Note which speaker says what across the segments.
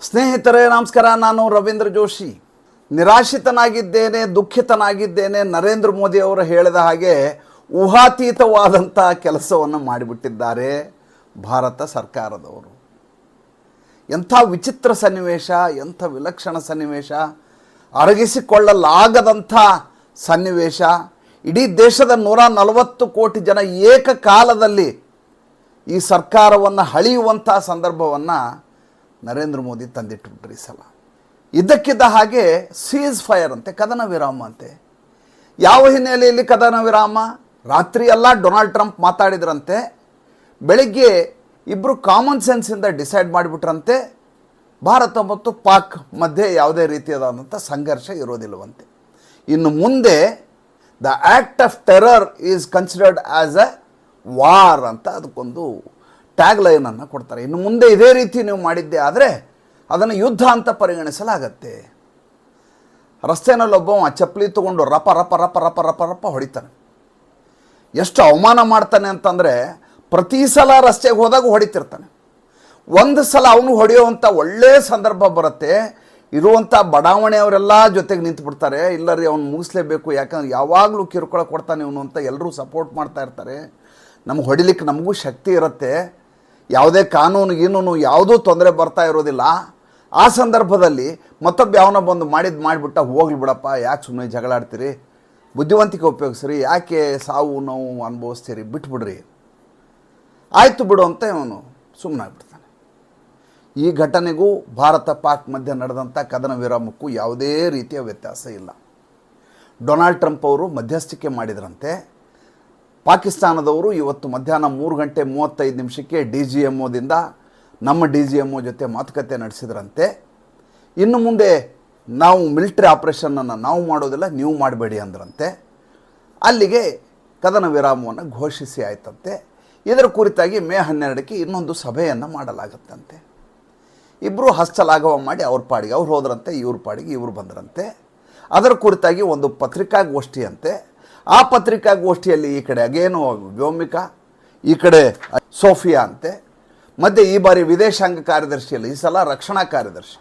Speaker 1: ಸ್ನೇಹಿತರೇ, ನಮಸ್ಕಾರ. ನಾನು ರವೀಂದ್ರ ಜೋಶಿ. ನಿರಾಶಿತನಾಗಿದ್ದೇನೆ ದುಃಖಿತನಾಗಿದ್ದೇನೆ, ನರೇಂದ್ರ ಮೋದಿ ಅವರು ಹೇಳಿದ ಹಾಗೆ ಊಹಾತೀತವಾದಂಥ ಕೆಲಸವನ್ನು ಮಾಡಿಬಿಟ್ಟಿದ್ದಾರೆ ಭಾರತ ಸರ್ಕಾರದವರು. ಎಂಥ ವಿಚಿತ್ರ ಸನ್ನಿವೇಶ, ಎಂಥ ವಿಲಕ್ಷಣ ಸನ್ನಿವೇಶ. ಅರಗಿಸಿಕೊಳ್ಳಲಾಗದಂಥ ಸನ್ನಿವೇಶ. ಇಡೀ ದೇಶದ ನೂರ ನಲವತ್ತು ಕೋಟಿ ಜನ ಏಕಕಾಲದಲ್ಲಿ ಈ ಸರ್ಕಾರವನ್ನು ಹಳಿಯುವಂಥ ಸಂದರ್ಭವನ್ನು ನರೇಂದ್ರ ಮೋದಿ ತಂದಿಟ್ಬಿಟ್ರು ಈ ಸಲ. ಇದ್ದಕ್ಕಿದ್ದ ಹಾಗೆ ಸೀಸ್ ಫೈರ್ ಅಂತೆ, ಕದನ ವಿರಾಮ ಅಂತೆ. ಯಾವ ಹಿನ್ನೆಲೆಯಲ್ಲಿ ಕದನ ವಿರಾಮ? ರಾತ್ರಿ ಎಲ್ಲ ಡೊನಾಲ್ಡ್ ಟ್ರಂಪ್ ಮಾತಾಡಿದ್ರಂತೆ. ಬೆಳಿಗ್ಗೆ ಇಬ್ಬರು ಕಾಮನ್ ಸೆನ್ಸಿಂದ ಡಿಸೈಡ್ ಮಾಡಿಬಿಟ್ರಂತೆ. ಭಾರತ ಮತ್ತು ಪಾಕ್ ಮಧ್ಯೆ ಯಾವುದೇ ರೀತಿಯಾದಂಥ ಸಂಘರ್ಷ ಇರೋದಿಲ್ಲವಂತೆ. ಇನ್ನು ಮುಂದೆ the act of terror is considered as a war ಅಂತ ಅದಕ್ಕೊಂದು ಟ್ಯಾಗ್ ಲೈನನ್ನು ಕೊಡ್ತಾರೆ. ಇನ್ನು ಮುಂದೆ ಇದೇ ರೀತಿ ನೀವು ಮಾಡಿದ್ದೆ ಆದರೆ ಅದನ್ನು ಯುದ್ಧ ಅಂತ ಪರಿಗಣಿಸಲಾಗತ್ತೆ. ರಸ್ತೆನಲ್ಲಿ ಒಬ್ಬವ ಚಪ್ಪಲಿ ತಗೊಂಡು ರಪ ರಪ ರಪ ರಪ ರಪ ರಪ ಹೊಡಿತಾನೆ. ಎಷ್ಟು ಅವಮಾನ ಮಾಡ್ತಾನೆ ಅಂತಂದರೆ ಪ್ರತಿ ಸಲ ರಸ್ತೆಗೆ ಹೋದಾಗ ಹೊಡಿತಿರ್ತಾನೆ. ಒಂದು ಸಲ ಅವನು ಹೊಡೆಯುವಂಥ ಒಳ್ಳೆಯ ಸಂದರ್ಭ ಬರುತ್ತೆ. ಇರುವಂಥ ಬಡಾವಣೆಯವರೆಲ್ಲ ಜೊತೆಗೆ ನಿಂತು ಬಿಡ್ತಾರೆ ಇಲ್ಲ ರೀ, ಅವ್ನು ಮುಗಿಸ್ಲೇಬೇಕು. ಯಾಕಂದ್ರೆ ಯಾವಾಗಲೂ ಕಿರುಕುಳ ಕೊಡ್ತಾನೆ ಇವನು ಅಂತ ಎಲ್ಲರೂ ಸಪೋರ್ಟ್ ಮಾಡ್ತಾ ಇರ್ತಾರೆ. ನಮ್ಗೆ ಹೊಡಿಲಿಕ್ಕೆ ನಮಗೂ ಶಕ್ತಿ ಇರುತ್ತೆ. ಯಾವುದೇ ಕಾನೂನು ಗೀನೂನು ಯಾವುದೂ ತೊಂದರೆ ಬರ್ತಾ ಇರೋದಿಲ್ಲ. ಆ ಸಂದರ್ಭದಲ್ಲಿ ಮತ್ತೊಬ್ಬ ಯಾವನ ಬಂದು ಮಾಡಿದ್ದು ಮಾಡಿಬಿಟ್ಟ ಹೋಗ್ಲಿ ಬಿಡಪ್ಪ, ಯಾಕೆ ಸುಮ್ಮನೆ ಜಗಳಾಡ್ತೀರಿ ಬುದ್ಧಿವಂತಿಕೆ ಉಪಯೋಗಿಸ್ರಿ, ಯಾಕೆ ಸಾವು ನೋವು ಅನುಭವಿಸ್ತೀರಿ ಬಿಟ್ಬಿಡ್ರಿ. ಆಯಿತು ಬಿಡು ಅಂತ ಇವನು ಸುಮ್ಮನಾಗ್ಬಿಡ್ತಾನೆ ಈ ಘಟನೆಗೂ ಭಾರತ ಪಾಕ್ ಮಧ್ಯೆ ನಡೆದಂಥ ಕದನ ವಿರಾಮಕ್ಕೂ ಯಾವುದೇ ರೀತಿಯ ವ್ಯತ್ಯಾಸ ಇಲ್ಲ. ಡೊನಾಲ್ಡ್ ಟ್ರಂಪ್ ಅವರು ಮಧ್ಯಸ್ಥಿಕೆ ಮಾಡಿದ್ರಂತೆ. ಪಾಕಿಸ್ತಾನದವರು ಇವತ್ತು ಮಧ್ಯಾಹ್ನ ಮೂರು ಗಂಟೆ ಮೂವತ್ತೈದು ನಿಮಿಷಕ್ಕೆ ಡಿ ಜಿ ಎಂ ಒದಿಂದ ನಮ್ಮ ಡಿ ಜಿ ಎಂ ಒ ಜೊತೆ ಮಾತುಕತೆ ನಡೆಸಿದ್ರಂತೆ. ಇನ್ನು ಮುಂದೆ ನಾವು ಮಿಲಿಟ್ರಿ ಆಪರೇಷನನ್ನು ನಾವು ಮಾಡೋದಿಲ್ಲ, ನೀವು ಮಾಡಬೇಡಿ ಅಂದ್ರಂತೆ. ಅಲ್ಲಿಗೆ ಕದನ ವಿರಾಮವನ್ನು ಘೋಷಿಸಿ ಆಯ್ತಂತೆ. ಇದರ ಕುರಿತಾಗಿ ಮೇ ಹನ್ನೆರಡಕ್ಕೆ ಇನ್ನೊಂದು ಸಭೆಯನ್ನು ಮಾಡಲಾಗುತ್ತಂತೆ. ಇಬ್ಬರು ಹಸ್ತಲಾಘವ ಮಾಡಿ ಅವ್ರ ಪಾಡಿಗೆ, ಅವ್ರು ಹೋದ್ರಂತೆ, ಇವ್ರ ಪಾಡಿಗೆ ಇವರು ಬಂದರಂತೆ. ಅದರ ಕುರಿತಾಗಿ ಒಂದು ಪತ್ರಿಕಾಗೋಷ್ಠಿ ಅಂತೆ ಆ ಪತ್ರಿಕಾಗೋಷ್ಠಿಯಲ್ಲಿ ಈ ಕಡೆ ಅಗೇನು ವ್ಯೋಮಿಕಾ, ಈ ಕಡೆ ಸೋಫಿಯಾ ಅಂತೆ, ಮಧ್ಯೆ ಈ ಬಾರಿ ವಿದೇಶಾಂಗ ಕಾರ್ಯದರ್ಶಿಯಲ್ಲಿ ಈ ಸಲ ರಕ್ಷಣಾ ಕಾರ್ಯದರ್ಶಿ.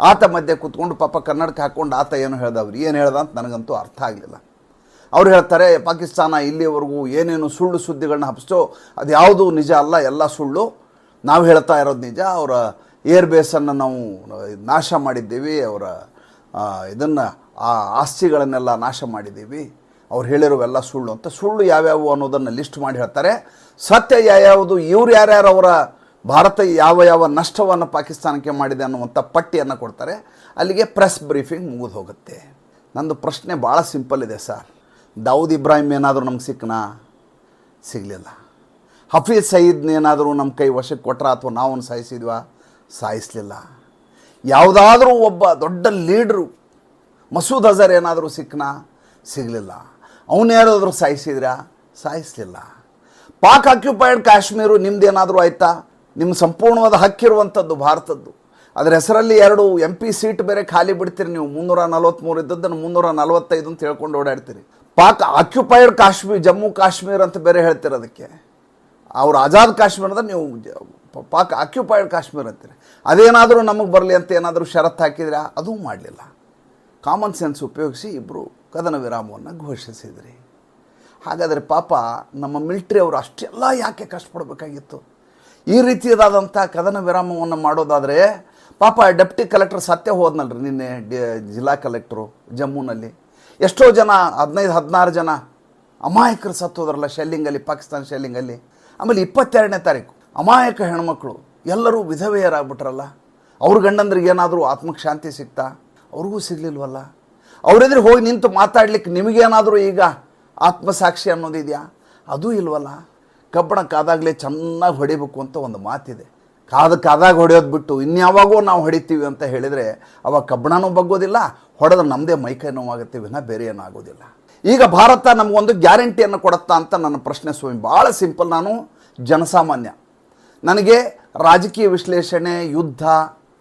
Speaker 1: ಆತ ಮಧ್ಯೆ ಕೂತ್ಕೊಂಡು ಪಾಪ ಕನ್ನಡಕ್ಕೆ ಹಾಕ್ಕೊಂಡು ಆತ ಏನು ಹೇಳ್ದವ್ರು, ಏನು ಹೇಳ್ದ ಅಂತ ನನಗಂತೂ ಅರ್ಥ ಆಗಲಿಲ್ಲ. ಅವ್ರು ಹೇಳ್ತಾರೆ ಪಾಕಿಸ್ತಾನ ಇಲ್ಲಿವರೆಗೂ ಏನೇನು ಸುಳ್ಳು ಸುದ್ದಿಗಳನ್ನ ಹಬ್ಬಿಸೋ ಅದು ಯಾವುದು ನಿಜ ಅಲ್ಲ, ಎಲ್ಲ ಸುಳ್ಳು. ನಾವು ಹೇಳ್ತಾ ಇರೋದು ನಿಜ, ಅವರ ಏರ್ ಬೇಸನ್ನು ನಾವು ನಾಶ ಮಾಡಿದ್ದೀವಿ, ಅವರ ಇದನ್ನು, ಆ ಆಸ್ತಿಗಳನ್ನೆಲ್ಲ ನಾಶ ಮಾಡಿದ್ದೀವಿ. ಅವ್ರು ಹೇಳಿರೋವೆಲ್ಲ ಸುಳ್ಳು ಅಂತ ಸುಳ್ಳು ಯಾವ್ಯಾವು ಅನ್ನೋದನ್ನು ಲಿಸ್ಟ್ ಮಾಡಿ ಹೇಳ್ತಾರೆ. ಸತ್ಯ ಯಾವ್ಯಾವುದು? ಇವ್ರು ಯಾರ್ಯಾರು ಅವರ ಭಾರತ ಯಾವ ಯಾವ ನಷ್ಟವನ್ನು ಪಾಕಿಸ್ತಾನಕ್ಕೆ ಮಾಡಿದೆ ಅನ್ನುವಂಥ ಪಟ್ಟಿಯನ್ನು ಕೊಡ್ತಾರೆ. ಅಲ್ಲಿಗೆ ಪ್ರೆಸ್ ಬ್ರೀಫಿಂಗ್ ಮುಗಿದು ಹೋಗುತ್ತೆ ನಂದು ಪ್ರಶ್ನೆ ಭಾಳ ಸಿಂಪಲ್ ಇದೆ ಸರ್ ದಾವೂದ್ ಇಬ್ರಾಹಿಂ ಏನಾದರೂ ನಮ್ಗೆ ಸಿಕ್ಕನಾ ಸಿಗಲಿಲ್ಲ. ಹಫೀಜ್ ಸಯೀದ್ನೇನಾದರೂ ನಮ್ಮ ಕೈ ವಶಕ್ಕೆ ಕೊಟ್ರ ಅಥವಾ ನಾವು ಸಾಯಿಸಿದ್ವಾ? ಸಾಯಿಸಲಿಲ್ಲ. ಯಾವುದಾದ್ರೂ ಒಬ್ಬ ದೊಡ್ಡ ಲೀಡ್ರು ಮಸೂದ್ ಅಜರ್ ಏನಾದರೂ ಸಿಕ್ಕನಾ ಸಿಗಲಿಲ್ಲ. ಅವನೇನಾದರೂ ಸಾಯಿಸಿದ್ರಾ? ಸಾಯಿಸಲಿಲ್ಲ. ಪಾಕ್ ಆಕ್ಯುಪೈಡ್ ಕಾಶ್ಮೀರು ನಿಮ್ದೇನಾದರೂ ಆಯ್ತಾ? ನಿಮ್ಮ ಸಂಪೂರ್ಣವಾದ ಹಕ್ಕಿರುವಂಥದ್ದು ಭಾರತದ್ದು. ಅದರ ಹೆಸರಲ್ಲಿ ಎರಡು ಎಂ ಪಿ ಸೀಟ್ ಬೇರೆ ಖಾಲಿ ಬಿಡ್ತೀರಿ ನೀವು. ಮುನ್ನೂರ ನಲ್ವತ್ತ್ಮೂರು ಇದ್ದದ್ದನ್ನು ಮುನ್ನೂರ ನಲವತ್ತೈದು ಅಂತ ಹೇಳ್ಕೊಂಡು ಓಡಾಡ್ತೀರಿ. ಪಾಕ್ ಆಕ್ಯುಪೈಡ್ ಕಾಶ್ಮೀರ್, ಜಮ್ಮು ಕಾಶ್ಮೀರ್ ಅಂತ ಬೇರೆ ಹೇಳ್ತೀರ ಅದಕ್ಕೆ? ಅವ್ರು ಆಜಾದ್ ಕಾಶ್ಮೀರದ ನೀವು ಪಾಕ್ ಆಕ್ಯುಪೈಡ್ ಕಾಶ್ಮೀರ್ ಅಂತೀರಿ. ಅದೇನಾದರೂ ನಮಗೆ ಬರಲಿ ಅಂತ ಏನಾದರೂ ಷರತ್ತು ಹಾಕಿದ್ರೆ? ಅದೂ ಮಾಡಲಿಲ್ಲ. ಕಾಮನ್ ಸೆನ್ಸ್ ಉಪಯೋಗಿಸಿ ಇಬ್ಬರು ಕದನ ವಿರಾಮವನ್ನು ಘೋಷಿಸಿದ್ರಿ. ಹಾಗಾದರೆ ಪಾಪ ನಮ್ಮ ಮಿಲ್ಟ್ರಿ ಅವರು ಅಷ್ಟೆಲ್ಲ ಯಾಕೆ ಕಷ್ಟಪಡಬೇಕಾಗಿತ್ತು? ಈ ರೀತಿಯಾದಂಥ ಕದನ ವಿರಾಮವನ್ನು ಮಾಡೋದಾದರೆ ಪಾಪ ಡೆಪ್ಟಿ ಕಲೆಕ್ಟರ್ ಸತ್ಯ ಹೋದ್ನಲ್ರಿ ನಿನ್ನೆ ಡಿ, ಜಿಲ್ಲಾ ಕಲೆಕ್ಟ್ರು ಜಮ್ಮುನಲ್ಲಿ. ಎಷ್ಟೋ ಜನ, ಹದಿನೈದು, ಹದಿನಾರು ಜನ ಅಮಾಯಕರು ಸತ್ತೋದ್ರಲ್ಲ ಶೆಲ್ಲಿಂಗಲ್ಲಿ, ಪಾಕಿಸ್ತಾನ ಶೆಲ್ಲಿಂಗಲ್ಲಿ. ಆಮೇಲೆ ಇಪ್ಪತ್ತೆರಡನೇ ತಾರೀಕು ಅಮಾಯಕ ಹೆಣ್ಮಕ್ಳು ಎಲ್ಲರೂ ವಿಧವೆಯರಾಗ್ಬಿಟ್ರಲ್ಲ. ಅವ್ರ ಗಂಡಂದ್ರಿಗೆ ಏನಾದರೂ ಆತ್ಮಕ್ಕೆ ಶಾಂತಿ ಸಿಗ್ತಾ ಅವ್ರಿಗೂ ಸಿಗಲಿಲ್ವಲ್ಲ? ಅವರೆದ್ರೆ ಹೋಗಿ ನಿಂತು ಮಾತಾಡ್ಲಿಕ್ಕೆ ನಿಮಗೇನಾದರೂ ಈಗ ಆತ್ಮಸಾಕ್ಷಿ ಅನ್ನೋದಿದೆಯಾ ಅದು ಇಲ್ವಲ್ಲ. ಕಬ್ಬಣ ಕಾದಾಗಲೇ ಚೆನ್ನಾಗಿ ಹೊಡಿಬೇಕು ಅಂತ ಒಂದು ಮಾತಿದೆ. ಕಾದ ಕಾದಾಗ ಹೊಡೆಯೋದು ಬಿಟ್ಟು ಇನ್ಯಾವಾಗೋ ನಾವು ಹೊಡಿತೀವಿ ಅಂತ ಹೇಳಿದರೆ ಅವಾಗ ಕಬ್ಬಣನೂ ಬಗ್ಗೋದಿಲ್ಲ, ಹೊಡೆದ್ರೆ ನಮ್ಮದೇ ಮೈಕೈ ನೋವಾಗುತ್ತೆ ವಿನ ಬೇರೆ ಏನೂ ಆಗೋದಿಲ್ಲ. ಈಗ ಭಾರತ ನಮಗೊಂದು ಗ್ಯಾರಂಟಿಯನ್ನು ಕೊಡುತ್ತಾ ಅಂತ ನನ್ನ ಪ್ರಶ್ನೆ ಸ್ವಾಮಿ. ಭಾಳ ಸಿಂಪಲ್ ನಾನು, ಜನಸಾಮಾನ್ಯ. ನನಗೆ ರಾಜಕೀಯ ವಿಶ್ಲೇಷಣೆ, ಯುದ್ಧ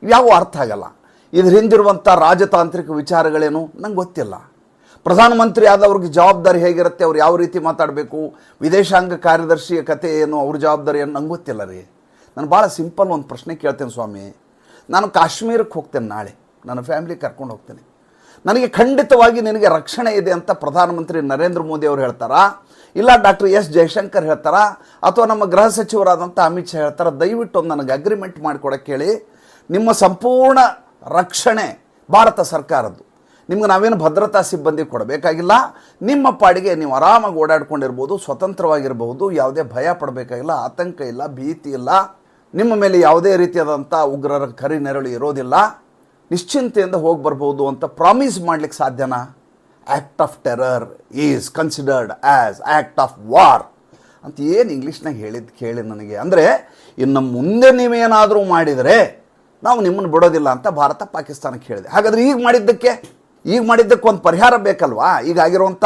Speaker 1: ಯಾವ ಅರ್ಥ ಆಗಲ್ಲ. ಇದ್ರ ಹಿಂದಿರುವಂಥ ರಾಜತಾಂತ್ರಿಕ ವಿಚಾರಗಳೇನು? ನಂಗೆ ಗೊತ್ತಿಲ್ಲ. ಪ್ರಧಾನಮಂತ್ರಿ ಆದವ್ರಿಗೆ ಜವಾಬ್ದಾರಿ ಹೇಗಿರುತ್ತೆ, ಅವ್ರು ಯಾವ ರೀತಿ ಮಾತಾಡಬೇಕು, ವಿದೇಶಾಂಗ ಕಾರ್ಯದರ್ಶಿಯ ಕತೆ ಏನು, ಅವ್ರ ಜವಾಬ್ದಾರಿ ಏನು, ನಂಗೆ ಗೊತ್ತಿಲ್ಲ ರೀ. ನಾನು ಭಾಳ ಸಿಂಪಲ್ ಒಂದು ಪ್ರಶ್ನೆ ಕೇಳ್ತೇನೆ ಸ್ವಾಮಿ. ನಾನು ಕಾಶ್ಮೀರಕ್ಕೆ ಹೋಗ್ತೇನೆ ನಾಳೆ. ನನ್ನ ಫ್ಯಾಮಿಲಿ ಕರ್ಕೊಂಡು ಹೋಗ್ತೇನೆ. ನನಗೆ ಖಂಡಿತವಾಗಿ ನಿನಗೆ ರಕ್ಷಣೆ ಇದೆ ಅಂತ ಪ್ರಧಾನಮಂತ್ರಿ ನರೇಂದ್ರ ಮೋದಿ ಅವರು ಹೇಳ್ತಾರಾ? ಇಲ್ಲ ಡಾಕ್ಟರ್ ಎಸ್ ಜಯಶಂಕರ್ ಹೇಳ್ತಾರಾ? ಅಥವಾ ನಮ್ಮ ಗೃಹ ಸಚಿವರಾದಂಥ ಅಮಿತ್ ಶಾ ಹೇಳ್ತಾರ? ದಯವಿಟ್ಟು ಒಂದು ನನಗೆ ಅಗ್ರಿಮೆಂಟ್ ಮಾಡಿಕೊಡಕ್ಕೆ ಹೇಳಿ. ನಿಮ್ಮ ಸಂಪೂರ್ಣ ರಕ್ಷಣೆ ಭಾರತ ಸರ್ಕಾರದ್ದು. ನಿಮ್ಗೆ ನಾವೇನು ಭದ್ರತಾ ಸಿಬ್ಬಂದಿ ಕೊಡಬೇಕಾಗಿಲ್ಲ. ನಿಮ್ಮ ಪಾಡಿಗೆ ನೀವು ಆರಾಮಾಗಿ ಓಡಾಡ್ಕೊಂಡಿರ್ಬೋದು ಸ್ವತಂತ್ರವಾಗಿರ್ಬೋದು ಯಾವುದೇ ಭಯ ಪಡಬೇಕಾಗಿಲ್ಲ, ಆತಂಕ ಇಲ್ಲ, ಭೀತಿ ಇಲ್ಲ. ನಿಮ್ಮ ಮೇಲೆ ಯಾವುದೇ ರೀತಿಯಾದಂಥ ಉಗ್ರರ ಕರಿ ನೆರಳು ಇರೋದಿಲ್ಲ. ನಿಶ್ಚಿಂತೆಯಿಂದ ಹೋಗಿ ಬರ್ಬೋದು ಅಂತ ಪ್ರಾಮಿಸ್ ಮಾಡ್ಲಿಕ್ಕೆ ಸಾಧ್ಯನಾ? Act of terror is considered as act of war ಅಂತ ಏನು ಇಂಗ್ಲೀಷ್ನಾಗ ಹೇಳಿದ್ದು ಕೇಳಿ ನನಗೆ. ಅಂದರೆ ಇನ್ನು ಮುಂದೆ ನೀವೇನಾದರೂ ಮಾಡಿದರೆ ನಾವು ನಿಮ್ಮನ್ನು ಬಿಡೋದಿಲ್ಲ ಅಂತ ಭಾರತ ಪಾಕಿಸ್ತಾನಕ್ಕೆ ಹೇಳಿದೆ. ಹಾಗಾದ್ರೆ ಈಗ ಮಾಡಿದ್ದಕ್ಕೆ ಈಗ ಮಾಡಿದ್ದಕ್ಕೆ ಒಂದು ಪರಿಹಾರ ಬೇಕಲ್ವಾ? ಈಗ ಆಗಿರುವಂಥ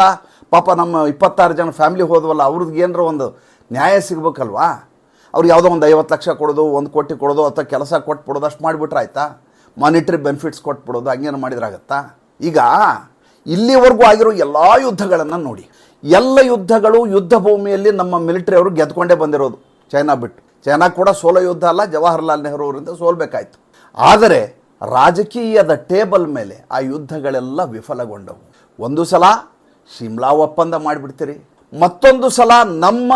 Speaker 1: ಪಾಪ ನಮ್ಮ ಇಪ್ಪತ್ತಾರು ಜನ ಫ್ಯಾಮಿಲಿ ಹೋದ್ವಲ್ಲ ಅವ್ರದ್ದು ಏನರ ಒಂದು ನ್ಯಾಯ ಸಿಗಬೇಕಲ್ವಾ? ಅವ್ರು ಯಾವುದೋ ಒಂದು ಐವತ್ತು ಲಕ್ಷ ಕೊಡೋದು, ಒಂದು ಕೋಟಿ ಕೊಡೋದು, ಅಥವಾ ಕೆಲಸ ಕೊಟ್ಬಿಡೋದು, ಅಷ್ಟು ಮಾಡಿಬಿಟ್ರೆ ಆಯ್ತಾ? ಮಾನಿಟ್ರಿ ಬೆನಿಫಿಟ್ಸ್ ಕೊಟ್ಬಿಡೋದು ಹಂಗೇನು ಮಾಡಿದ್ರಾಗತ್ತಾ ಈಗ ಇಲ್ಲಿವರೆಗೂ ಆಗಿರೋ ಎಲ್ಲ ಯುದ್ಧಗಳನ್ನು ನೋಡಿ. ಎಲ್ಲ ಯುದ್ಧಗಳು ಯುದ್ಧ ಭೂಮಿಯಲ್ಲಿ ನಮ್ಮ ಮಿಲಿಟರಿ ಅವರು ಗೆದ್ಕೊಂಡೇ ಬಂದಿರೋದು. ಚೈನಾ ಬಿಟ್ಟು. ಚೈನಾ ಕೂಡ ಸೋಲೋ ಯುದ್ಧ ಅಲ್ಲ, ಜವಾಹರ್ಲಾಲ್ ನೆಹರು ಅವರಿಂದ ಸೋಲ್ಬೇಕಾಯ್ತು. ಆದರೆ ರಾಜಕೀಯದ ಟೇಬಲ್ ಮೇಲೆ ಆ ಯುದ್ಧಗಳೆಲ್ಲ ವಿಫಲಗೊಂಡವು. ಒಂದು ಸಲ ಶಿಮ್ಲಾ ಒಪ್ಪಂದ ಮಾಡಿಬಿಡ್ತೀರಿ. ಮತ್ತೊಂದು ಸಲ ನಮ್ಮ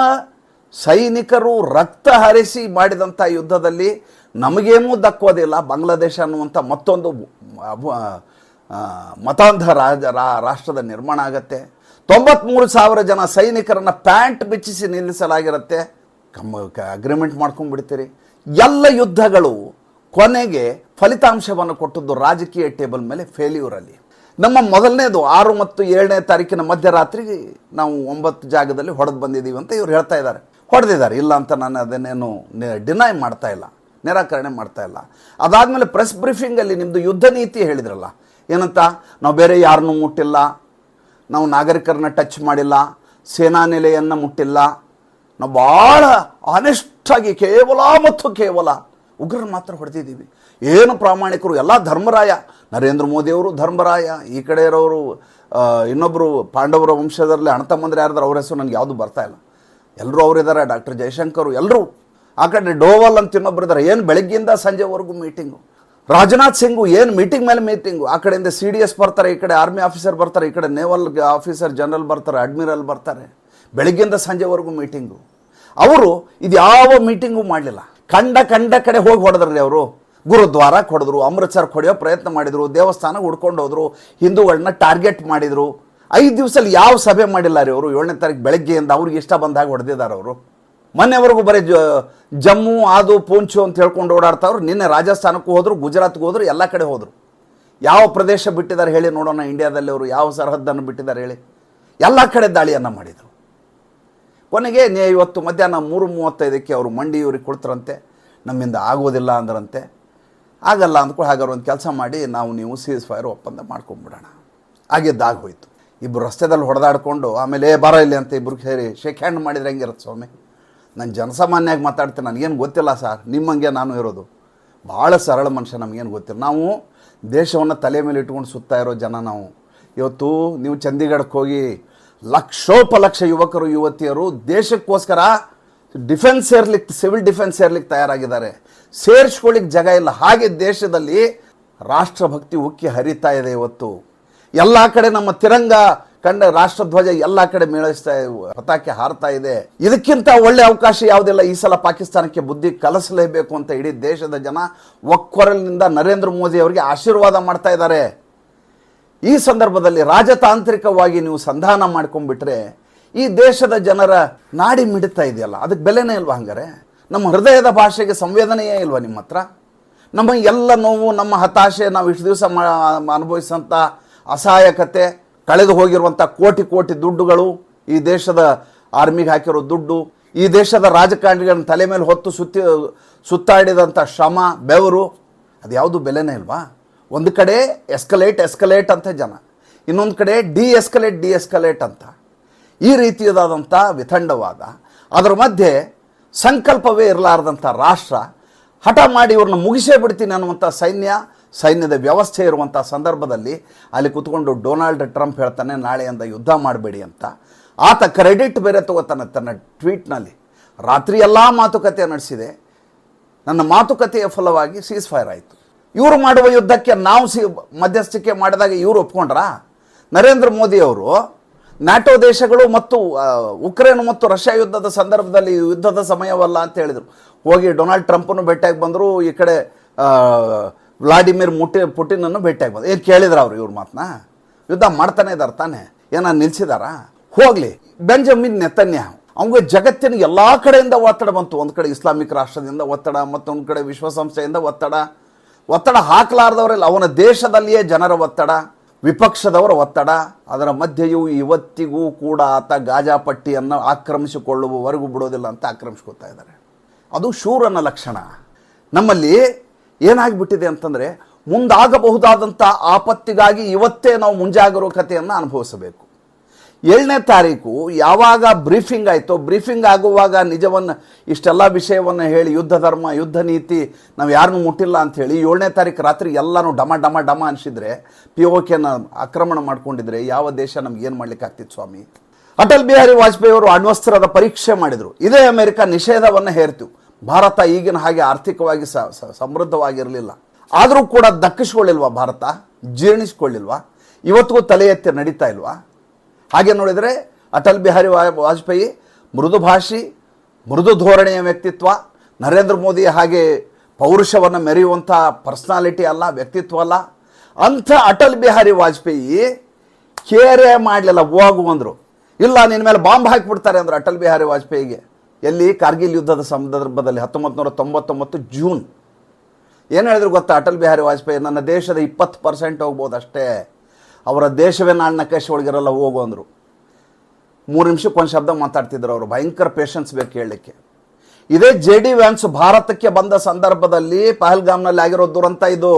Speaker 1: ಸೈನಿಕರು ರಕ್ತ ಹರಿಸಿ ಮಾಡಿದಂಥ ಯುದ್ಧದಲ್ಲಿ ನಮಗೇನೂ ದಕ್ಕೋದಿಲ್ಲ. ಬಾಂಗ್ಲಾದೇಶ ಅನ್ನುವಂಥ ಮತ್ತೊಂದು ಮತಾಂಧ ರಾಜ ರಾಷ್ಟ್ರದ ನಿರ್ಮಾಣ ಆಗತ್ತೆ. ತೊಂಬತ್ಮೂರು ಸಾವಿರ ಜನ ಸೈನಿಕರನ್ನು ಪ್ಯಾಂಟ್ ಬಿಚ್ಚಿಸಿ ನಿಲ್ಲಿಸಲಾಗಿರುತ್ತೆ. ಕಮ್ಮ ಅಗ್ರಿಮೆಂಟ್ ಮಾಡ್ಕೊಂಡ್ಬಿಡ್ತೀರಿ. ಎಲ್ಲ ಯುದ್ಧಗಳು ಕೊನೆಗೆ ಫಲಿತಾಂಶವನ್ನು ಕೊಟ್ಟದ್ದು ರಾಜಕೀಯ ಟೇಬಲ್ ಮೇಲೆ ಫೇಲ್ಯೂರ್ ಅಲ್ಲಿ. ನಮ್ಮ ಮೊದಲನೇದು ಆರು ಮತ್ತು ಏಳನೇ ತಾರೀಕಿನ ಮಧ್ಯರಾತ್ರಿ ನಾವು ಒಂಬತ್ತು ಜಾಗದಲ್ಲಿ ಹೊಡೆದು ಬಂದಿದ್ದೀವಿ ಅಂತ ಇವ್ರು ಹೇಳ್ತಾ ಇದ್ದಾರೆ. ಹೊಡೆದಿದ್ದಾರೆ. ಇಲ್ಲ ಅಂತ ನಾನು ಅದನ್ನೇನು ಡಿನೈ ಮಾಡ್ತಾ ಇಲ್ಲ. ನಿರಾಕರಣೆ ಮಾಡ್ತಾ ಇಲ್ಲ. ಅದಾದಮೇಲೆ ಪ್ರೆಸ್ ಬ್ರೀಫಿಂಗಲ್ಲಿ ನಿಮ್ಮದು ಯುದ್ಧ ನೀತಿ ಹೇಳಿದ್ರಲ್ಲ. ಏನಂತ? ನಾವು ಬೇರೆ ಯಾರನ್ನೂ ಮುಟ್ಟಿಲ್ಲ. ನಾವು ನಾಗರಿಕರನ್ನ ಟಚ್ ಮಾಡಿಲ್ಲ. ಸೇನಾ ನೆಲೆಯನ್ನು ಮುಟ್ಟಿಲ್ಲ. ನಾವು ಭಾಳ ಆನೆಸ್ಟಾಗಿ ಕೇವಲ ಮತ್ತು ಕೇವಲ ಉಗ್ರರು ಮಾತ್ರ ಹೊಡೆದಿದ್ದೀವಿ. ಏನು ಪ್ರಾಮಾಣಿಕರು, ಎಲ್ಲ ಧರ್ಮರಾಯ. ನರೇಂದ್ರ ಮೋದಿಯವರು ಧರ್ಮರಾಯ, ಈ ಕಡೆ ಇರೋರು ಇನ್ನೊಬ್ಬರು ಪಾಂಡವರ ವಂಶದಲ್ಲಿ ಅಣ್ಣತಮ್ಮಂದ್ರೆ ಯಾರಾದ್ರೂ ಅವ್ರ ಹೆಸರು ನನಗೆ ಯಾವುದು ಬರ್ತಾ ಇಲ್ಲ. ಎಲ್ಲರೂ ಅವರಿದ್ದಾರೆ, ಡಾಕ್ಟರ್ ಜಯಶಂಕರ್ ಎಲ್ಲರೂ ಆ ಕಡೆ ಡೋವಲ್ ಅಂತ ಇನ್ನೊಬ್ರು ಇದ್ದಾರೆ. ಏನು ಬೆಳಗ್ಗೆಯಿಂದ ಸಂಜೆವರೆಗೂ ಮೀಟಿಂಗು? ರಾಜನಾಥ್ ಸಿಂಗು ಏನು ಮೀಟಿಂಗ್ ಮೇಲೆ ಮೀಟಿಂಗು? ಆ ಕಡೆಯಿಂದ ಸಿ ಡಿ ಎಸ್ ಬರ್ತಾರೆ, ಈ ಕಡೆ ಆರ್ಮಿ ಆಫೀಸರ್ ಬರ್ತಾರೆ, ಈ ಕಡೆ ನೇವಲ್ ಆಫೀಸರ್ ಜನರಲ್ ಬರ್ತಾರೆ, ಅಡ್ಮಿರಲ್ ಬರ್ತಾರೆ. ಬೆಳಗ್ಗೆಯಿಂದ ಸಂಜೆವರೆಗೂ ಮೀಟಿಂಗು. ಅವರು ಇದು ಯಾವ ಮೀಟಿಂಗು ಮಾಡಲಿಲ್ಲ. ಕಂಡ ಕಂಡ ಕಡೆ ಹೋಗಿ ಹೊಡೆದ್ರಿ ಅವರು. ಗುರುದ್ವಾರಕ್ಕೆ ಹೊಡೆದ್ರು ಅಮೃತಸರ್ ಹೊಡೆಯೋ ಪ್ರಯತ್ನ ಮಾಡಿದರು, ದೇವಸ್ಥಾನ ಹುಡ್ಕೊಂಡು ಹೋದರು ಹಿಂದೂಗಳನ್ನ ಟಾರ್ಗೆಟ್ ಮಾಡಿದರು. ಐದು ದಿವಸದಲ್ಲಿ ಯಾವ ಸಭೆ ಮಾಡಿಲ್ಲ ರೀ ಅವರು. ಏಳನೇ ತಾರೀಕು ಬೆಳಗ್ಗೆಯಿಂದ ಅವ್ರಿಗೆ ಇಷ್ಟ ಬಂದಾಗ ಹೊಡೆದಿದ್ದಾರೆ ಅವರು. ಮೊನ್ನೆವರೆಗೂ ಬರೀ ಜ, ಜಮ್ಮು ಅದು ಪೂಂಚು ಅಂತ ಹೇಳ್ಕೊಂಡು ಓಡಾಡ್ತಾವ್ರು ನಿನ್ನೆ ರಾಜಸ್ಥಾನಕ್ಕೂ ಹೋದರು, ಗುಜರಾತ್ಗೂ ಹೋದರು, ಎಲ್ಲ ಕಡೆ ಹೋದರು. ಯಾವ ಪ್ರದೇಶ ಬಿಟ್ಟಿದ್ದಾರೆ ಹೇಳಿ ನೋಡೋಣ, ಇಂಡಿಯಾದಲ್ಲಿ ಅವರು ಯಾವ ಸರಹದ್ದನ್ನು ಬಿಟ್ಟಿದ್ದಾರೆ ಹೇಳಿ. ಎಲ್ಲ ಕಡೆ ದಾಳಿಯನ್ನು ಮಾಡಿದರು. ಕೊನೆಗೆ ನೇ ಇವತ್ತು ಮಧ್ಯಾಹ್ನ ಮೂರು ಮೂವತ್ತೈದಕ್ಕೆ ಅವರು ಮಂಡಿ ಇವ್ರಿಗೆ ಕೊಡ್ತಾರಂತೆ. ನಮ್ಮಿಂದ ಆಗೋದಿಲ್ಲ ಅಂದ್ರಂತೆ. ಆಗಲ್ಲ ಅಂದ್ಕೊಂಡು ಹಾಗಾದ್ರೆ ಒಂದು ಕೆಲಸ ಮಾಡಿ ನಾವು ನೀವು ಸೀಸ್ ಫೈರ್ ಒಪ್ಪಂದ ಮಾಡ್ಕೊಂಡ್ಬಿಡೋಣ ಆಗಿದ್ದಾಗ ಹೋಯ್ತು. ಇಬ್ಬರು ರಸ್ತೆದಲ್ಲಿ ಹೊಡೆದಾಡ್ಕೊಂಡು ಆಮೇಲೆ ಬಾರ ಇಲ್ಲಿ ಅಂತ ಇಬ್ಬರು ಸೇರಿ ಶೇಕ್ ಹ್ಯಾಂಡ್ ಮಾಡಿದ್ರೆ ಹೆಂಗಿರುತ್ತೆ ಸ್ವಾಮಿ? ನಾನು ಜನಸಾಮಾನ್ಯಾಗಿ ಮಾತಾಡ್ತೀನಿ, ನನಗೇನು ಗೊತ್ತಿಲ್ಲ ಸರ್. ನಿಮ್ಮಂಗೆ ನಾನು ಇರೋದು. ಭಾಳ ಸರಳ ಮನುಷ್ಯ ನಮಗೇನು ಗೊತ್ತಿಲ್ಲ. ನಾವು ದೇಶವನ್ನು ತಲೆ ಮೇಲೆ ಇಟ್ಕೊಂಡು ಸುತ್ತಾ ಇರೋ ಜನ ನಾವು. ಇವತ್ತು ನೀವು ಚಂಡೀಗಢಕ್ಕೆ ಹೋಗಿ ಲಕ್ಷೋಪಲಕ್ಷ ಯುವಕರು, ಯುವತಿಯರು ದೇಶಕ್ಕೋಸ್ಕರ ಡಿಫೆನ್ಸ್ ಸೇರ್ಲಿಕ್ಕೆ ಸಿವಿಲ್ ಡಿಫೆನ್ಸ್ ಸೇರ್ಲಿಕ್ಕೆ ತಯಾರಾಗಿದ್ದಾರೆ. ಸೇರಿಸ್ಕೊಳ್ಳಿಕ್ಕೆ ಜಾಗ ಇಲ್ಲ. ಹಾಗೆ ದೇಶದಲ್ಲಿ ರಾಷ್ಟ್ರಭಕ್ತಿ ಉಕ್ಕಿ ಹರಿತಾ ಇದೆ ಇವತ್ತು. ಎಲ್ಲ ಕಡೆ ನಮ್ಮ ತಿರಂಗ ಕಂಡ ರಾಷ್ಟ್ರಧ್ವಜ ಎಲ್ಲ ಕಡೆ ಮೇಳಿಸ್ತಾ ಪತಾಕೆ ಹಾರ್ತಾ ಇದೆ. ಇದಕ್ಕಿಂತ ಒಳ್ಳೆ ಅವಕಾಶ ಯಾವುದಿಲ್ಲ. ಈ ಸಲ ಪಾಕಿಸ್ತಾನಕ್ಕೆ ಬುದ್ಧಿ ಕಲಿಸಲೇಬೇಕು ಅಂತ ಇಡೀ ದೇಶದ ಜನ ಒಕ್ಕೊರಲಿನಿಂದ ನರೇಂದ್ರ ಮೋದಿ ಅವರಿಗೆ ಆಶೀರ್ವಾದ ಮಾಡ್ತಾ ಇದ್ದಾರೆ. ಈ ಸಂದರ್ಭದಲ್ಲಿ ರಾಜತಾಂತ್ರಿಕವಾಗಿ ನೀವು ಸಂಧಾನ ಮಾಡ್ಕೊಂಡ್ಬಿಟ್ರೆ ಈ ದೇಶದ ಜನರ ನಾಡಿ ಮಿಡಿತಾ ಇದೆಯಲ್ಲ, ಅದಕ್ಕೆ ಬೆಲೆನೇ ಇಲ್ವಾ ಹಂಗಾರೆ? ನಮ್ಮ ಹೃದಯದ ಭಾಷೆಗೆ ಸಂವೇದನೆಯೇ ಇಲ್ವಾ ನಿಮ್ಮ ಹತ್ರ? ನಮ್ಮ ಎಲ್ಲ ನೋವು, ನಮ್ಮ ಹತಾಶೆ, ನಾವು ಇಷ್ಟು ದಿವಸ ಅನುಭವಿಸಂಥ ಅಸಹಾಯಕತೆ, ಕಳೆದು ಹೋಗಿರುವಂಥ ಕೋಟಿ ಕೋಟಿ ದುಡ್ಡುಗಳು, ಈ ದೇಶದ ಆರ್ಮಿಗೆ ಹಾಕಿರೋ ದುಡ್ಡು, ಈ ದೇಶದ ರಾಜಕಾರಣಿಗಳನ್ನ ತಲೆ ಮೇಲೆ ಹೊತ್ತು ಸುತ್ತಿ, ಸುತ್ತಾಡಿದಂಥ ಶ್ರಮ, ಬೆವರು, ಅದು ಯಾವುದು ಬೆಲೆನೇ ಇಲ್ವಾ? ಒಂದು ಕಡೆ ಎಸ್ಕಲೇಟ್ ಎಸ್ಕಲೇಟ್ ಅಂತ ಜನ, ಇನ್ನೊಂದು ಕಡೆ ಡಿ ಎಸ್ಕಲೇಟ್ ಡಿ ಎಸ್ಕಲೇಟ್ ಅಂತ. ಈ ರೀತಿಯದಾದಂಥ ವಿತಂಡವಾದ, ಅದರ ಮಧ್ಯೆ ಸಂಕಲ್ಪವೇ ಇರಲಾರ್ದಂಥ ರಾಷ್ಟ್ರ ಹಠ ಮಾಡಿ ಇವ್ರನ್ನ ಮುಗಿಸೇ ಬಿಡ್ತೀನಿ ಅನ್ನುವಂಥ ಸೈನ್ಯ, ಸೈನ್ಯದ ವ್ಯವಸ್ಥೆ ಇರುವಂಥ ಸಂದರ್ಭದಲ್ಲಿ ಅಲ್ಲಿ ಕೂತ್ಕೊಂಡು ಡೊನಾಲ್ಡ್ ಟ್ರಂಪ್ ಹೇಳ್ತಾನೆ, ನಾಳೆಯಿಂದ ಯುದ್ಧ ಮಾಡಬೇಡಿ ಅಂತ. ಆತ ಕ್ರೆಡಿಟ್ ಬೇರೆ ತಗೋತಾನೆ ತನ್ನ ಟ್ವೀಟ್ನಲ್ಲಿ. ರಾತ್ರಿ ಎಲ್ಲ ಮಾತುಕತೆ ನಡೆಸಿದೆ. ನನ್ನ ಮಾತುಕತೆಯ ಫಲವಾಗಿ ಸೀಸ್ ಫೈರ್ ಆಯಿತು. ಇವರು ಮಾಡುವ ಯುದ್ಧಕ್ಕೆ ನಾವು ಸಿ ಮಧ್ಯಸ್ಥಿಕೆ ಮಾಡಿದಾಗ ಇವರು ಒಪ್ಕೊಂಡ್ರ? ನರೇಂದ್ರ ಮೋದಿ ಅವರು ನ್ಯಾಟೋ ದೇಶಗಳು ಮತ್ತು ಉಕ್ರೇನ್ ಮತ್ತು ರಷ್ಯಾ ಯುದ್ಧದ ಸಂದರ್ಭದಲ್ಲಿ ಯುದ್ಧದ ಸಮಯವಲ್ಲ ಅಂತ ಹೇಳಿದರು. ಹೋಗಿ ಡೊನಾಲ್ಡ್ ಟ್ರಂಪನ್ನು ಭೇಟಿಯಾಗಿ ಬಂದರು, ಈ ಕಡೆ ವ್ಲಾಡಿಮಿರ್ ಮುಟಿ, ಪುಟಿನನ್ನು ಭೇಟಿಯಾಗಿ ಬಂದರು. ಏನು ಕೇಳಿದ್ರ ಅವರು ಇವ್ರ ಮಾತನ್ನ ಯುದ್ಧ ಮಾಡ್ತಾನೆ ಇದ್ದಾರೆ ತಾನೆ. ಏನ ನಿಲ್ಸಿದಾರ? ಹೋಗಲಿ. ಬೆಂಜಮಿನ್ ನೆತನ್ಯ ಅವಂಗೆ ಜಗತ್ತಿನ ಎಲ್ಲ ಕಡೆಯಿಂದ ಒತ್ತಡ ಬಂತು. ಒಂದು ಕಡೆ ಇಸ್ಲಾಮಿಕ್ ರಾಷ್ಟ್ರದಿಂದ ಒತ್ತಡ, ಮತ್ತೊಂದು ಕಡೆ ವಿಶ್ವಸಂಸ್ಥೆಯಿಂದ ಒತ್ತಡ. ಒತ್ತಡ ಹಾಕಲಾರ್ದವರೆಲ್ಲ, ಅವನ ದೇಶದಲ್ಲಿಯೇ ಜನರ ಒತ್ತಡ, ವಿಪಕ್ಷದವರ ಒತ್ತಡ, ಅದರ ಮಧ್ಯೆಯೂ ಇವತ್ತಿಗೂ ಕೂಡ ಆತ ಗಾಜಾಪಟ್ಟಿಯನ್ನು ಆಕ್ರಮಿಸಿಕೊಳ್ಳುವವರೆಗೂ ಬಿಡೋದಿಲ್ಲ ಅಂತ ಆಕ್ರಮಿಸ್ಕೊತಾ ಇದ್ದಾರೆ. ಅದು ಶೂರನ ಲಕ್ಷಣ. ನಮ್ಮಲ್ಲಿ ಏನಾಗಿಬಿಟ್ಟಿದೆ ಅಂತಂದರೆ ಮುಂದಾಗಬಹುದಾದಂಥ ಆಪತ್ತಿಗಾಗಿ ಇವತ್ತೇ ನಾವು ಮುಂಜಾಗರೂಕತೆಯನ್ನು ಅನುಭವಿಸಬೇಕು. ಏಳನೇ ತಾರೀಕು ಯಾವಾಗ ಬ್ರೀಫಿಂಗ್ ಆಯಿತು ಬ್ರೀಫಿಂಗ್ ಆಗುವಾಗ ನಿಜವನ್ನು ಇಷ್ಟೆಲ್ಲ ವಿಷಯವನ್ನು ಹೇಳಿ, ಯುದ್ಧ ಧರ್ಮ, ಯುದ್ಧ ನೀತಿ ನಾವು ಯಾರನ್ನು ಮುಟ್ಟಿಲ್ಲ ಅಂತ ಹೇಳಿ ಏಳನೇ ತಾರೀಕು ರಾತ್ರಿ ಎಲ್ಲನೂ ಡಮ ಡಮ ಡಮ ಅನಿಸಿದರೆ ಪಿ ಓ ಕೆನ ಆಕ್ರಮಣ ಮಾಡ್ಕೊಂಡಿದ್ರೆ ಯಾವ ದೇಶ ನಮ್ಗೆ ಏನು ಮಾಡ್ಲಿಕ್ಕೆ ಆಗ್ತಿತ್ತು ಸ್ವಾಮಿ? ಅಟಲ್ ಬಿಹಾರಿ ವಾಜಪೇಯಿ ಅವರು ಅಣ್ವಸ್ತ್ರದ ಪರೀಕ್ಷೆ ಮಾಡಿದರು. ಇದೇ ಅಮೆರಿಕ ನಿಷೇಧವನ್ನು ಹೇರ್ತು ಭಾರತ ಈಗಿನ ಹಾಗೆ ಆರ್ಥಿಕವಾಗಿ ಸಮೃದ್ಧವಾಗಿರಲಿಲ್ಲ. ಆದರೂ ಕೂಡ ದಕ್ಕಿಸ್ಕೊಳ್ಳಿಲ್ವಾ ಭಾರತ? ಜೀರ್ಣಿಸ್ಕೊಳ್ಳಿಲ್ವಾ? ಇವತ್ತಿಗೂ ತಲೆ ಎತ್ತಿ ನಡೀತಾ ಇಲ್ವಾ? ಹಾಗೆ ನೋಡಿದರೆ ಅಟಲ್ ಬಿಹಾರಿ ವಾಜಪೇಯಿ ಮೃದು ಭಾಷಿ, ಮೃದು ಧೋರಣೆಯ ವ್ಯಕ್ತಿತ್ವ, ನರೇಂದ್ರ ಮೋದಿ ಹಾಗೆ ಪೌರುಷವನ್ನು ಮೆರೆಯುವಂಥ ಪರ್ಸ್ನಾಲಿಟಿ ಅಲ್ಲ, ವ್ಯಕ್ತಿತ್ವ ಅಲ್ಲ. ಅಂಥ ಅಟಲ್ ಬಿಹಾರಿ ವಾಜಪೇಯಿ ಕೇರೆ ಮಾಡಲಿಲ್ಲ ಹೋಗು ಅಂದರು. ಇಲ್ಲ ನಿನ್ನ ಮೇಲೆ ಬಾಂಬ್ ಹಾಕಿಬಿಡ್ತಾರೆ ಅಂದರು ಅಟಲ್ ಬಿಹಾರಿ ವಾಜಪೇಯಿಗೆ. ಎಲ್ಲಿ? ಕಾರ್ಗಿಲ್ ಯುದ್ಧದ ಸಂದರ್ಭದಲ್ಲಿ ಹತ್ತೊಂಬತ್ತು ನೂರ ತೊಂಬತ್ತೊಂಬತ್ತು ಜೂನ್. ಏನು ಹೇಳಿದ್ರು ಗೊತ್ತಾ ಅಟಲ್ ಬಿಹಾರಿ ವಾಜಪೇಯಿ? ನನ್ನ ದೇಶದ ಇಪ್ಪತ್ತು ಪರ್ಸೆಂಟ್ ಹೋಗ್ಬೋದು ಅಷ್ಟೇ ಅವರ ದೇಶವೇ ನಾಳಿನ ಕೈಶಿ ಒಳಗಿರಲ್ಲ, ಹೋಗು ಅಂದರು. ಮೂರು ನಿಮಿಷಕ್ಕೆ ಒಂದು ಶಬ್ದ ಮಾತಾಡ್ತಿದ್ರು ಅವರು. ಭಯಂಕರ ಪೇಷನ್ಸ್ ಬೇಕು ಹೇಳಲಿಕ್ಕೆ. ಇದೇ ಜೆ ಡಿ ವ್ಯಾನ್ಸ್ ಭಾರತಕ್ಕೆ ಬಂದ ಸಂದರ್ಭದಲ್ಲಿ ಪಹಲ್ಗಾಮ್ನಲ್ಲಿ ಆಗಿರೋ ದುರಂತ ಇದು.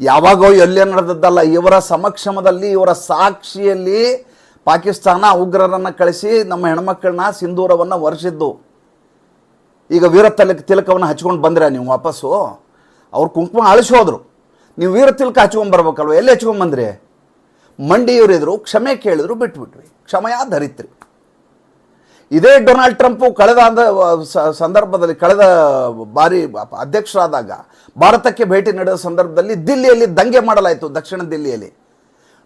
Speaker 1: ಯಾವಾಗೋ ಎಲ್ಲೇ ನಡೆದದ್ದಲ್ಲ, ಇವರ ಸಮಕ್ಷಮದಲ್ಲಿ, ಇವರ ಸಾಕ್ಷಿಯಲ್ಲಿ ಪಾಕಿಸ್ತಾನ ಉಗ್ರರನ್ನು ಕಳಿಸಿ ನಮ್ಮ ಹೆಣ್ಮಕ್ಕಳನ್ನ ಸಿಂಧೂರವನ್ನು ಒರೆಸಿದ್ದು. ಈಗ ವೀರ ತಿಲಕ, ತಿಲಕವನ್ನು ಹಚ್ಕೊಂಡು ಬಂದ್ರೆ ನೀವು ವಾಪಸ್ಸು? ಅವ್ರು ಕುಂಕುಮ ಅಳಿಸಿ ನೀವು ವೀರ ತಿಲಕ ಹಚ್ಕೊಂಡು ಬರ್ಬೇಕಲ್ವ? ಎಲ್ಲಿ ಹಚ್ಕೊಂಡು ಬಂದ್ರಿ? ಮಂಡಿಯವರಿದ್ರು ಕ್ಷಮೆ ಕೇಳಿದ್ರು ಬಿಟ್ಬಿಟ್ವಿ. ಕ್ಷಮೆಯ ಧರಿತ್ರಿ ಇದೇ ಡೊನಾಲ್ಡ್ ಟ್ರಂಪ್ ಕಳೆದ ಸಂದರ್ಭದಲ್ಲಿ ಕಳೆದ ಬಾರಿ ಅಧ್ಯಕ್ಷರಾದಾಗ ಭಾರತಕ್ಕೆ ಭೇಟಿ ನೀಡಿದ ಸಂದರ್ಭದಲ್ಲಿ ದಿಲ್ಲಿಯಲ್ಲಿ ದಂಗೆ ಮಾಡಲಾಯಿತು, ದಕ್ಷಿಣ ದಿಲ್ಲಿಯಲ್ಲಿ.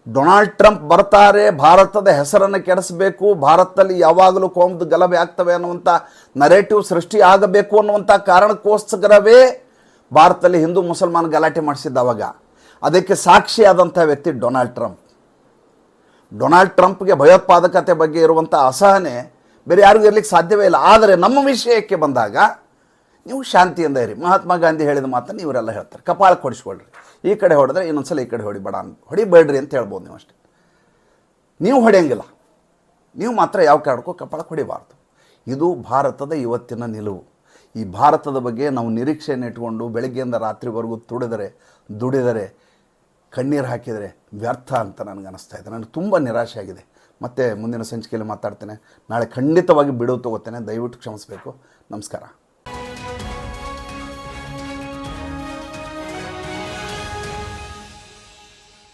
Speaker 1: ಡೊನಾಲ್ಡ್ ಟ್ರಂಪ್ ಬರ್ತಾರೆ, ಭಾರತದ ಹೆಸರನ್ನು ಕೆಡಿಸಬೇಕು, ಭಾರತದಲ್ಲಿ ಯಾವಾಗಲೂ ಕೋಮದ ಗಲಭೆ ಆಗ್ತವೆ ಅನ್ನುವಂಥ ನರೇಟಿವ್ ಸೃಷ್ಟಿ ಆಗಬೇಕು ಅನ್ನುವಂಥ ಕಾರಣಕ್ಕೋಸ್ಕರವೇ ಭಾರತದಲ್ಲಿ ಹಿಂದೂ ಮುಸಲ್ಮಾನ್ ಗಲಾಟೆ ಮಾಡಿಸಿದ್ದ ಅವಾಗ. ಅದಕ್ಕೆ ಸಾಕ್ಷಿಯಾದಂಥ ವ್ಯಕ್ತಿ ಡೊನಾಲ್ಡ್ ಟ್ರಂಪ್. ಡೊನಾಲ್ಡ್ ಟ್ರಂಪ್ಗೆ ಭಯೋತ್ಪಾದಕತೆ ಬಗ್ಗೆ ಇರುವಂಥ ಅಸಹನೆ ಬೇರೆ ಯಾರಿಗೂ ಇರಲಿಕ್ಕೆ ಸಾಧ್ಯವೇ ಇಲ್ಲ. ಆದರೆ ನಮ್ಮ ವಿಷಯಕ್ಕೆ ಬಂದಾಗ ನೀವು ಶಾಂತಿಯಿಂದ ಇರಿ. ಮಹಾತ್ಮ ಗಾಂಧಿ ಹೇಳಿದ ಮಾತನ್ನು ಇವರೆಲ್ಲ ಹೇಳ್ತಾರೆ. ಕಪಾಳ ಕೊಡಿಸ್ಕೊಳ್ರಿ. ಈ ಕಡೆ ಹೊಡೆದ್ರೆ ಇನ್ನೊಂದ್ಸಲ ಈ ಕಡೆ ಹೊಡಿಬೇಡ ಅಂತ ಹೊಡಿಬೇಡ್ರಿ ಅಂತ ಹೇಳ್ಬೋದು ನೀವು ಅಷ್ಟೇ. ನೀವು ಹೊಡೆಯಂಗಿಲ್ಲ. ನೀವು ಮಾತ್ರ ಯಾವ ಕಾರಣಕ್ಕೂ ಕಪಾಳ ಹೊಡಿಬಾರ್ದು ಇದು ಭಾರತದ ಇವತ್ತಿನ ನಿಲುವು. ಈ ಭಾರತದ ಬಗ್ಗೆ ನಾವು ನಿರೀಕ್ಷೆಯನ್ನು ಇಟ್ಕೊಂಡು ಬೆಳಗ್ಗೆಯಿಂದ ರಾತ್ರಿವರೆಗೂ ತುಡಿದರೆ, ದುಡಿದರೆ ಕಣ್ಣೀರು ಹಾಕಿದರೆ ವ್ಯರ್ಥ ಅಂತ ನನಗೆ ಅನಿಸ್ತಾ ಇದೆ. ನನಗೆ ತುಂಬ ನಿರಾಶೆ ಆಗಿದೆ. ಮತ್ತೆ ಮುಂದಿನ ಸಂಚಿಕೆಯಲ್ಲಿ ಮಾತಾಡ್ತೇನೆ. ನಾಳೆ ಖಂಡಿತವಾಗಿ ಬಿಡುವು ತಗೋತೇನೆ. ದಯವಿಟ್ಟು ಕ್ಷಮಿಸಬೇಕು. ನಮಸ್ಕಾರ.